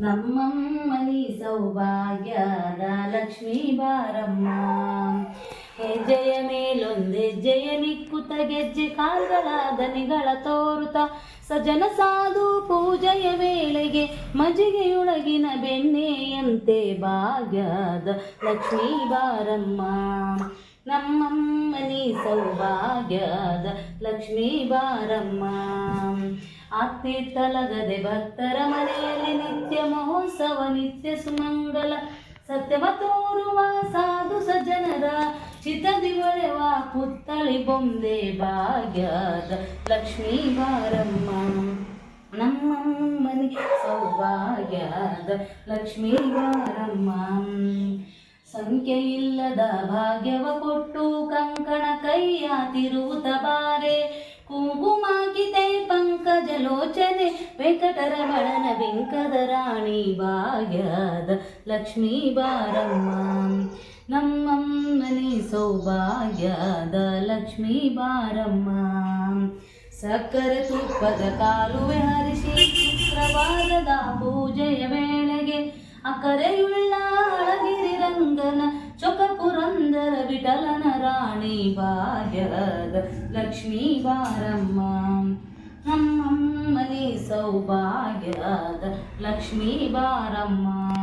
ನಮ್ಮಮ್ಮನಿ ಸೌಭಾಗ್ಯದ ಲಕ್ಷ್ಮೀ ಬಾರಮ್ಮ. ಹೆಜ್ಜೆಯ ಮೇಲೊಂದು ಹೆಜ್ಜೆಯ ನಿಕ್ಕುತ ಗೆಜ್ಜೆ ಕಾಲ್ಗಳ ದನಿಗಳ ತೋರುತ. ಸಜನ ಸಾಧು ಪೂಜೆಯ ವೇಳೆಗೆ ಮಜಿಗೆಯೊಳಗಿನ ಬೆಣ್ಣೆಯಂತೆ ಭಾಗ್ಯದ ಲಕ್ಷ್ಮೀ ಬಾರಮ್ಮ. ನಮ್ಮಮ್ಮನಿ ಸೌಭಾಗ್ಯದ ಲಕ್ಷ್ಮೀ ಬಾರಮ್ಮ. ಆತ್ಮೀರ್ತಲಗದೆ ಭಕ್ತರ ಮನೆಯಲ್ಲಿ ನಿತ್ಯ ಮಹೋತ್ಸವ, ನಿತ್ಯ ಸುಮಂಗಲ. ಸತ್ಯವ ತೋರುವ ಸಾಧು ಸಜ್ಜನರ ಚಿತದಿ ಒಳೆವ ಪುತ್ತಳಿ ಬೊಂಬೆ ಭಾಗ್ಯದ ಲಕ್ಷ್ಮೀ ಬಾರಮ್ಮ. ನಮ್ಮಮ್ಮನಿ ಸೌಭಾಗ್ಯದ ಲಕ್ಷ್ಮೀ ಬಾರಮ್ಮ. ಸಂಖ್ಯೆ ಇಲ್ಲದ ಭಾಗ್ಯವ ಕೊಟ್ಟು ಕಂಕಣ ಕೈಯ ತಿರುವುತ ಬಾರೆ. ಪಂಕಜ ಲೋಚನೆ ವೆಂಕಟರಮಣನ ವೆಂಕದ ರಾಣಿ ಭಾಗ್ಯದ ಲಕ್ಷ್ಮೀ ಬಾರಮ್ಮ. ನಮ್ಮಮ್ಮನಿ ಸೌಭಾಗ್ಯದ ಲಕ್ಷ್ಮೀ ಬಾರಮ್ಮ. ಸಕ್ಕರೆ ತುಪ್ಪದ ಕಾಲುವೆ ಹರಿಸಿ ಶುಕ್ರವಾರದ ಪೂಜೆಯ ವೇಳೆಗೆ ಅಕರೆಯುಳ್ಳ ಅಳಗಿರಿ ರಂಗನ ಚೊಕ ಪುರಂದರ ವಿಠಲನ ರಾಣಿ ಭಾಗ್ಯದ ಲಕ್ಷ್ಮೀ ಬಾರಮ್ಮ. ನಮ್ಮಮ್ಮನಿ ಸೌಭಾಗ್ಯದ ಲಕ್ಷ್ಮೀ ಬಾರಮ್ಮ.